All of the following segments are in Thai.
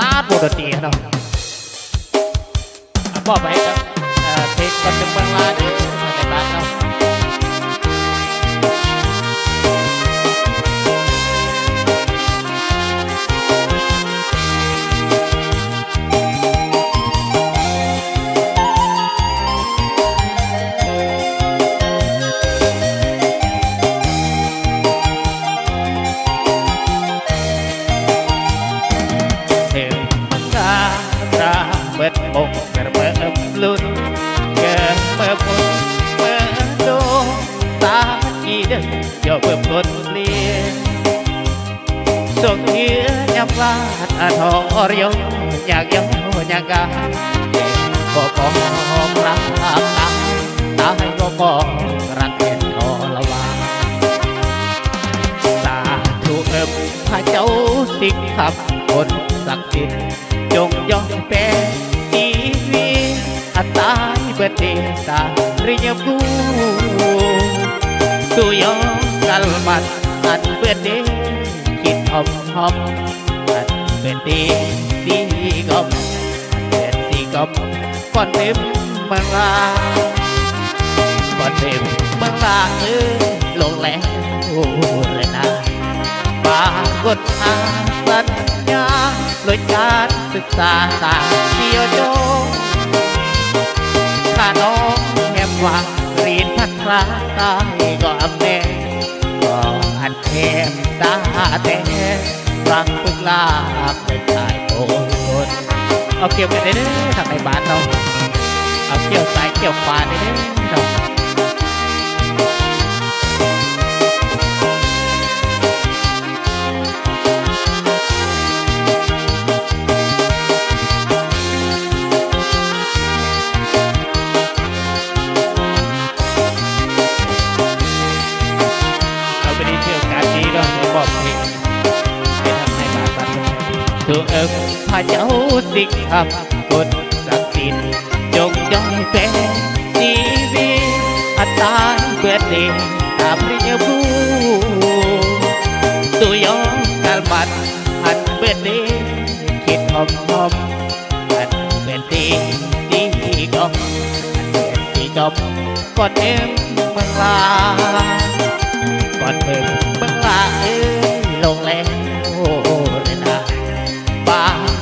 ตาร์ทวงดนตรีเนาะอะมอบไปให้กับเอ่อเพลงคนหนึ่งเมืองลาดีในบ้านเนาะ สิงห์ขับคนศักดิ์สิทธิ์จงยอมแพ้ทีวีอัตายเบิดเดตาเรียบูตัวยอมกัลมัดอันเบิดเดคิดหอมหอมอันเบิดเดสีกอมอันเบิดสีกอมก่อนเต็มมืองลาก่อนเต็มมืองลาเออลงแล้วเลยนะากฏอางสัญญาโดยการศึกษาสาเดียวโจข้าน้องแหมว่าเรียนพัฒนาตายก็อำแน่ก็อันแทมตาแต่รักพึกลาไปตายโอนคนเอาเกี่ยวกันได้เด้อทางในบ้านเราเอาเกี่ยวซ้ายเกี่ยวขวาได้เด้อ ตัวเอิมพระเจ้าสิงคำกดศักดิ์สิทธิ์จงยอยแปลชีวิตอัตตาเพื่อเด็กตามริยบูตัวยอมการบัดอันเพื่อเด็คิดหอมหอมอันเพื่อเด็กดีก็อันเพื่อดีก็ก่อนเอ็มเมืองลาก่อนเปิดเบิ่งลาเอ้ยลงแล้ว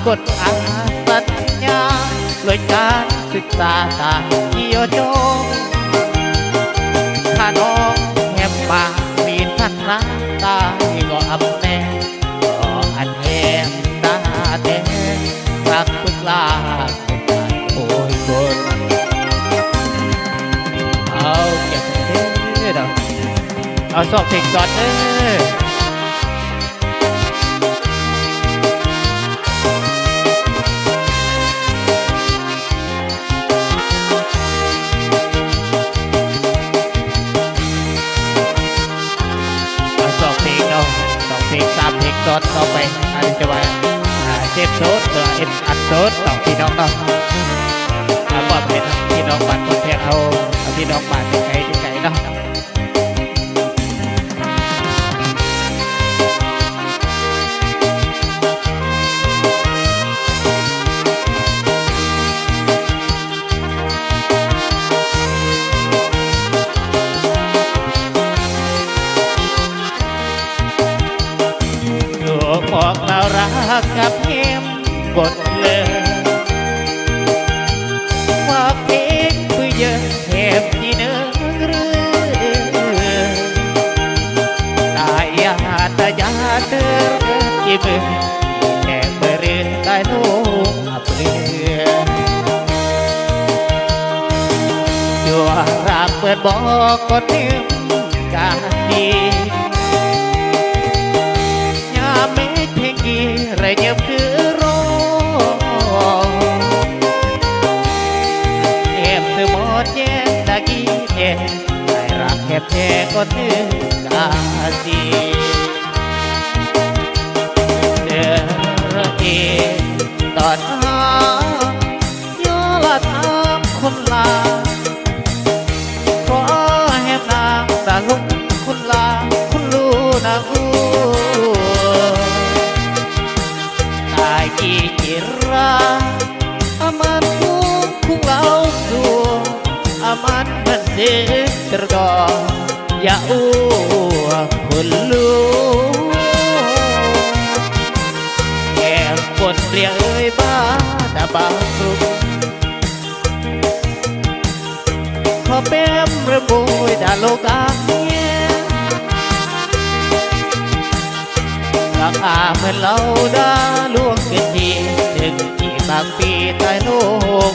กฏอาสัญญาเลยการศึกษาตาเกี่ยวโจงข้าน้องแหบปากมีทันรักตายก็อำแน่ก็อันแหมตาแต่รักพึกลาเป็นการโอยคนเอาเก็บเด้อเอาสอบเพลงก่อนเด้อ อนต่อไปอันจะว่าเทปโซดหรือเอ็นอัดโซดสองพี่น้องเนาะเอาบอกเป็นพี่น้องบ้านคนแพ้เอาพี่น้องบ้านไก บอกก็เนื่องการดียามไม่เพลงกีไรเงียบคือรอเอ็มเธอหมดแย่ตะกี้แย่ไอ้รักแคบแค่ก็ถึงกาสีเดือเอตอน มันมันเด็กตระกอย่าอ้วกคนลูแก่กดเรียกเอ้ยบ้าตาบาสุขขอเป้มระบุยดาโลกาเมียรักอาเมื่อเราด้ล่วงกินทีถึงที่บางปีตายโลง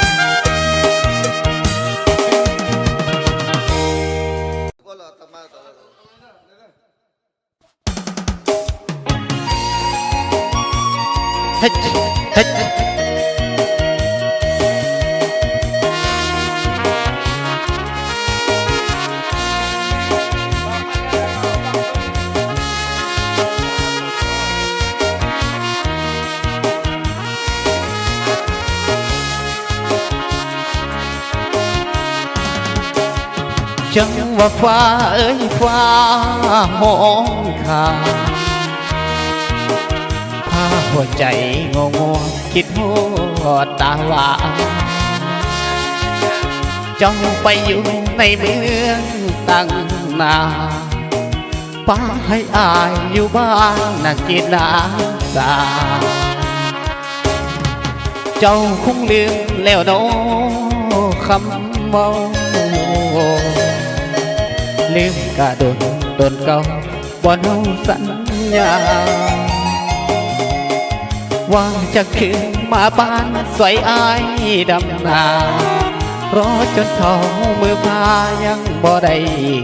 จังว่าฟ้าเอ้ยฟ้ามองขามพาหัวใจงงงคิดหัวตาหวานจ้องไปอยู่ในเมืองตั้งนาป้าให้อายอยู่บ้านนักกินน้ำตาเจ้าคงลืมแล้วเน้อคำเมา ลืมกะโดนโดนเก่าบ่เนาสัญญาว่าจะขึ้นมาบ้านสวยอายดำนารอจนเท่ามือพายังบ่ได้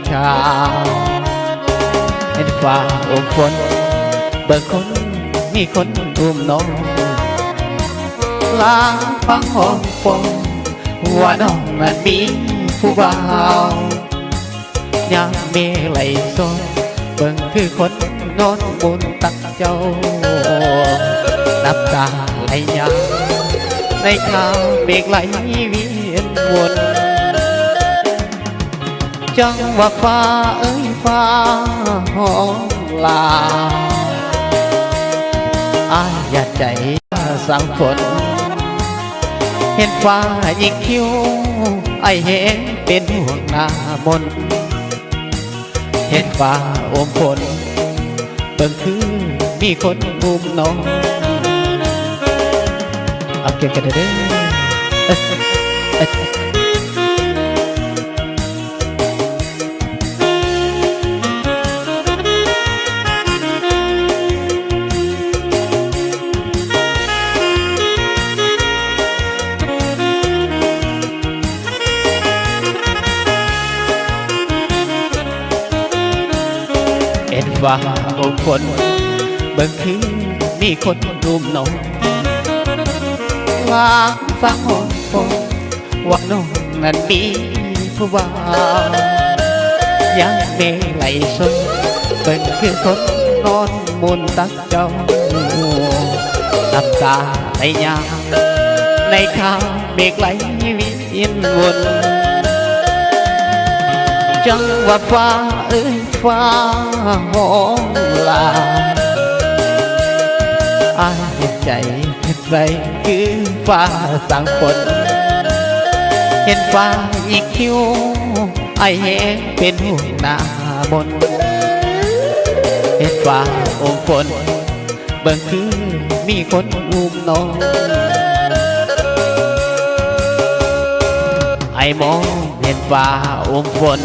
ข่าวเห็นฟ้าอมฝนเบิกคนมีคนอุ้มน้องลางฟังหองฟงว่าน้องนั้นมีผู้บ่าว ยามเมไหลซนเบิ่งคือคนนอนบนตักเจ้าน้ำตาไหลยาในข่าวเบกไหลเวียนวนจังว่าฟ้าเอ้ยฟ้าห้องลาอายอย่าใจสังฝนเห็นฟ้ายิงคิ้วไอเห็นเป็นห่วงหน้ามน เห็นว่าอมฝนเบิ่งคือมีคนมุมน้องเอาเกี่ยวกันเด้อ ว่าโอ้คนเบิ่งคือมีคนรุมน้องวางฟังหอนฟงว่าน้องนั้นมีผู้ว่ายังเมไหลสนเป็นคือคนนอนมุนตักเจ้าน้ำตาไหลยาในข้าวเบกไหลวินวนจังว่าฟ้าเอ้ย ฟ้าห้องลาอายใจเห็นใจคือฟ้าสั่งฝนเห็นฟ้าอีกคิวไอเห็นเป็นหัวหน้ามนเห็นฟ้าอมฝนเบิ่งคือมีคนอุ้มน้องไอมองเห็นฟ้าอมฝน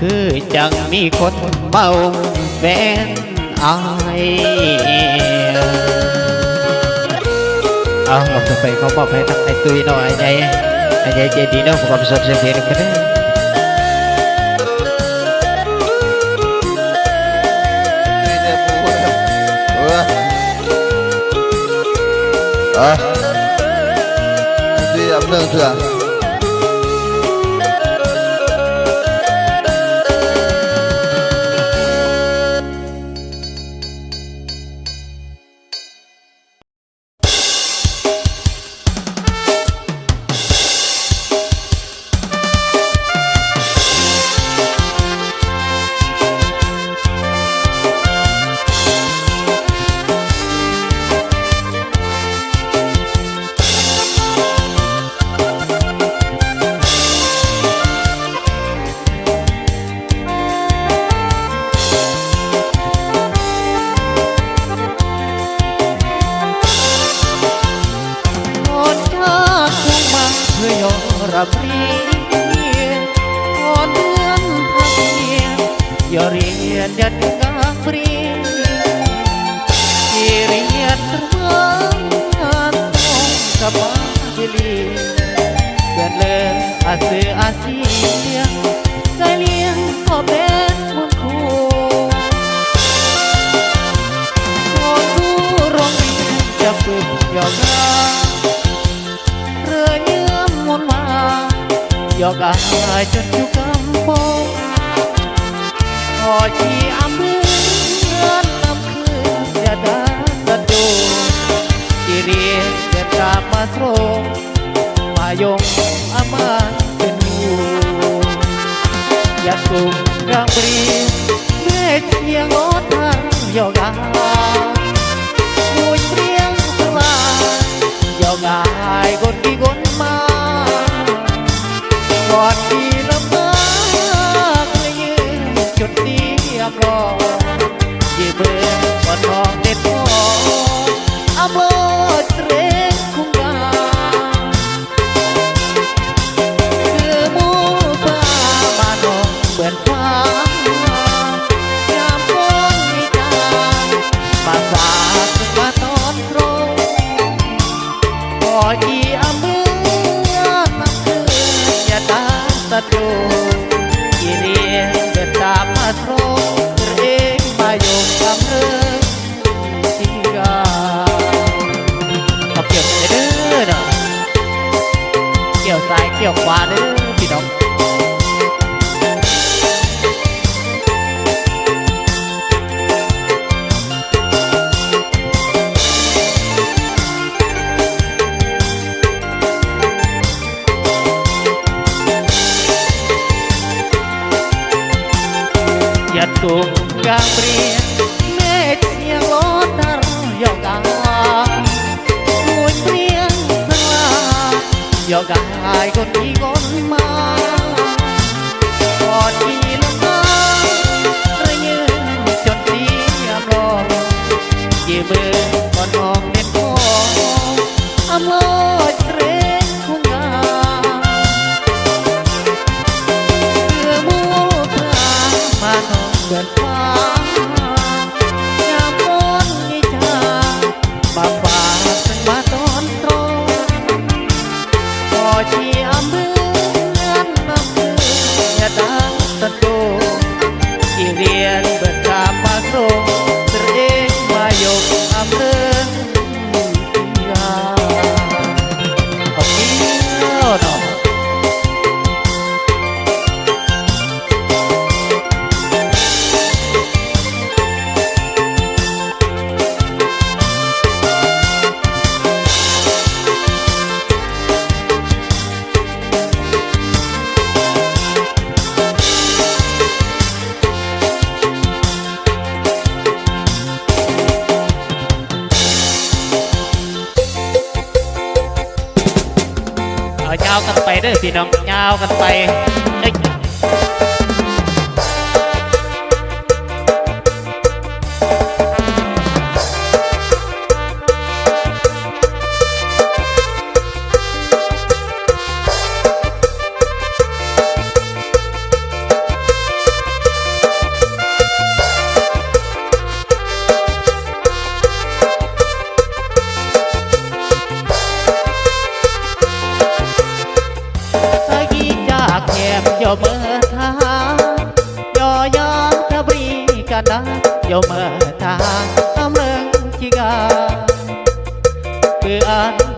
คือจังมีคนเมาแฟนอายเอาเราไปเขาบอกให้ทั้งไอตุยหน่อยไอ้ใหญ่ไอ้ใหญ่ใจดีเนาะผมก็ไปสดเสียงเพลงกันเด้อนี่เนี่ยปูนะเออ พอชีอำเมือนนำคืนจะดันดันดูที่เรียนจะตามมาโทรงมายงอามาเป็นหูอยากกลุ่มกลางเรียนเมื่อเชียงโอทางหยอกอา Mùi riêng là do ngài con đi con ma còn đi lâm mơ như ชุดนี้ก็ยิ่เบื่อปวดทองเด็ดพออำเภอ กี่ย เยวกายคนนี้งอนมาก่อนมีลมมาระยืนจนเสียบรองยืมมือก่อนออกเด็ดพออำลอ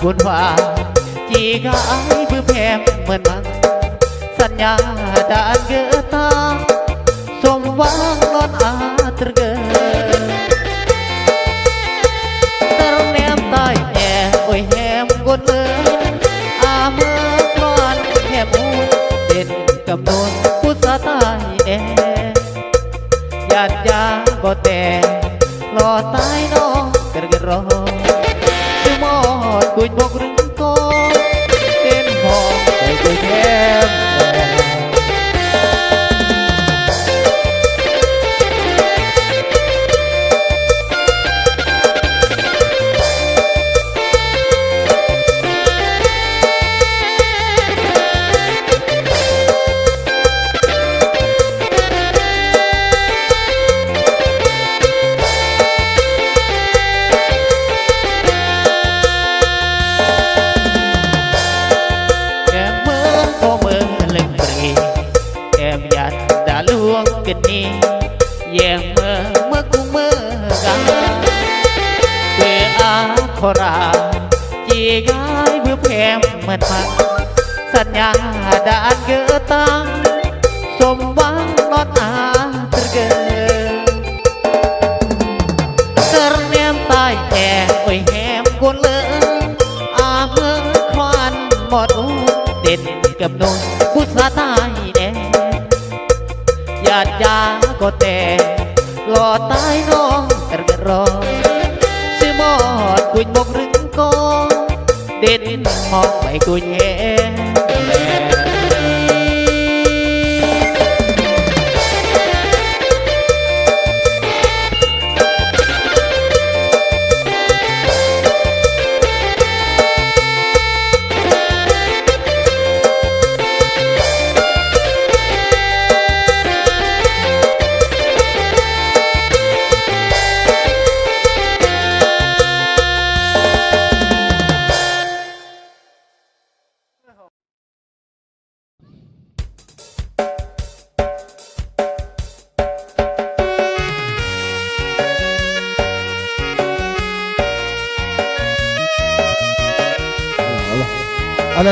อันบุญว่าจีกายเพื่อแพมเหมือนมันสัญญาดานเกตาสมหวังนอนอาตรเกิดตรแนมใต้แอโอ้ยแหมกดเลยอาเมื่อกรอนแหมมูเด่นกับนนพุทธใต้แอญาติยาก็แต่รอตายน้องกระกระรอคือหมอ ดกุ ย้ายวิวแพมเหมือนมัน สัญญาดานเกอตังสมหวังนอนอาเกินเกินเนียมตายแก่โอ้ยแหมคนเลิอาเมืองควันหมดอุเด็นกับนุ่นพุทธาตายแดงญาติา món bậy của nhà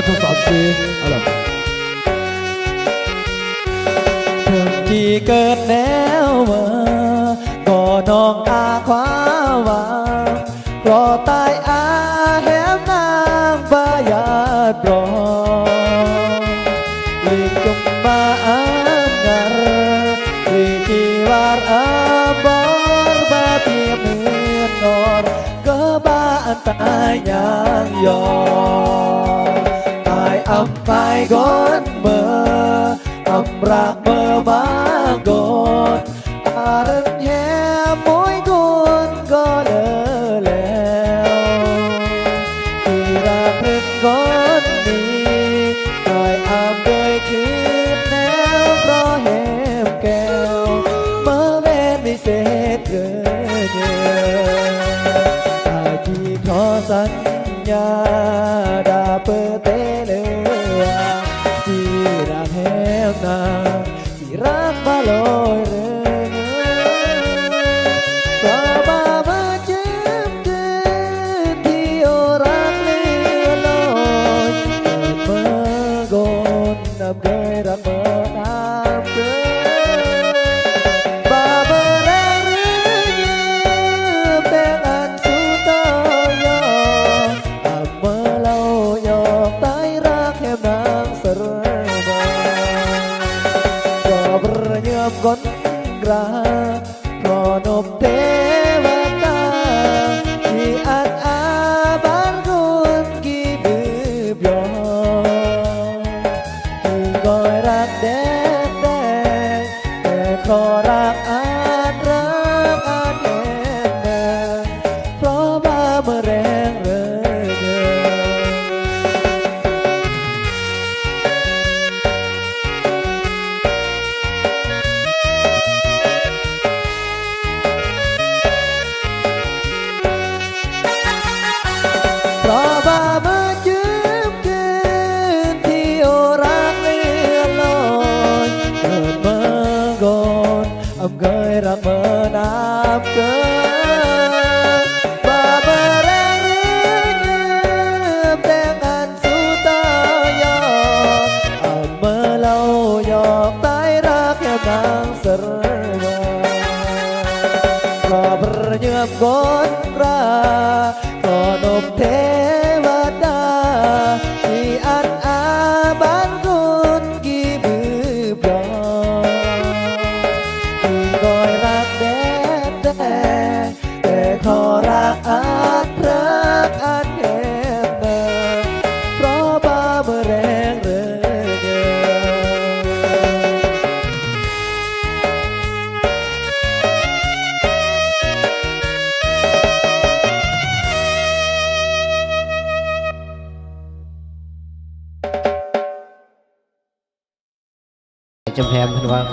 ทุกสามสีอาล่ะคนที่เกิดแล้วก็น้องอาคว้าวารอตายอาแหมนางบายาดรอลิกุมมาอันาวิจิวารอาบอรบาเทียมเนือนนอรก็บ้านตายยังยอม มตายอ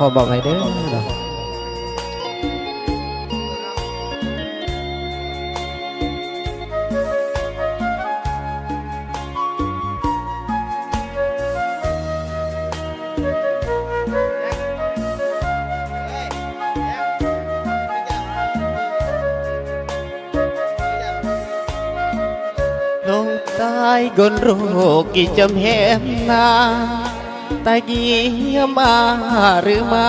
มเพันว่าขอบอ ต้กนโรกี่จำแหมนาเกียมาหรือมา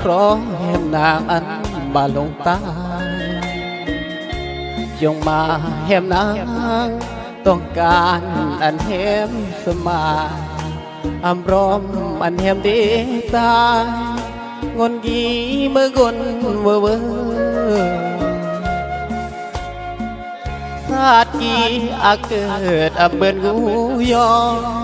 ครองแหมนางอันมาลงตายงมาแหมนางต้องการอันแหมสมายอำรอมอันแหมดีตายงนกีเมื่อกนเวอเวอชาติกีอาเกิดอำเบินกูยอม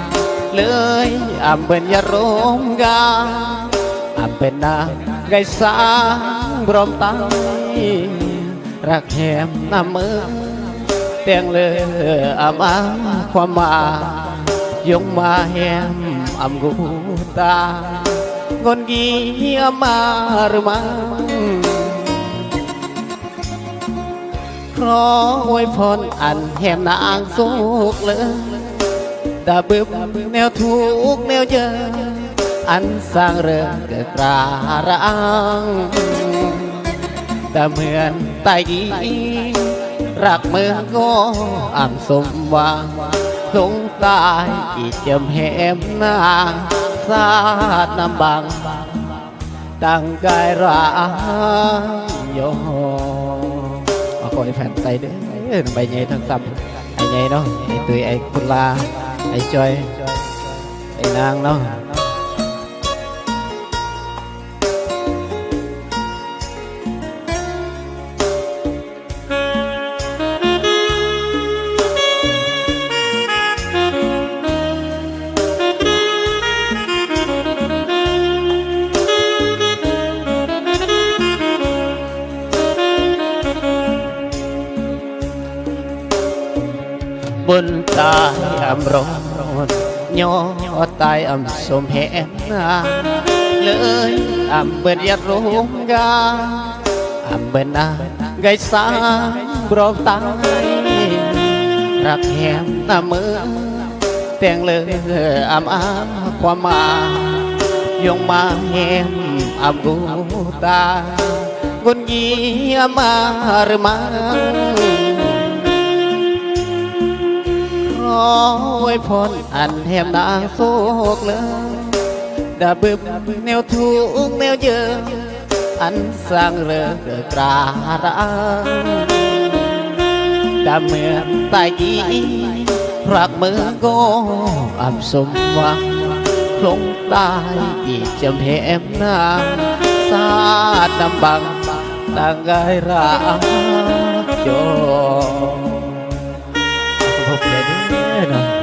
เลยอำต้องหงไตกนเยอะอันเฮมอยาเลยสมายบเป็นยารมกาอำเป็นนาไกสางบรมตายรักแหมน้ำมือเตียงเลยอำอาความมายงมาแหมอำกูตางนกีอำมาหรือมังขออวยพรอันแหมนางสุกเลย ดาบึบแนวทุกแนวเยอะอันสร้างเรื่องเกิดรารังแต่เหมือนไตกีรักเมืองก็อ่ำสมหวังลงตายอีกจำแหมนางสาดน้ำบังตั้งกายร่างโยมาขอให้แฟนใจเด้อใบใหญ่ทั้งซ้ำไอ้ใหญ่เนาะไอ้ตุยไอ้คุณลา ไอ้จอยไอ้นางเนาะบนตา ยอำรอนยอตายอำสมแหงาเลยอำเบิดยาโรงกาอำเบิดนาไกสางบรตายรักแหมน้ำมือแต่งเลยอำอาความมายงมาแหมอำกูตากนยีอำมาหรือมัง ไว้พรอันแหมนางโศกเลยดาบึบแนวทุกแนวเยอะ อันสร้างเรือเกิดกรารังดำเมืองตายยีรักเมืองก็อับสมหวังคลงตายอีกจำแถมนางสาดนำบังต่างกายรักจอ 非常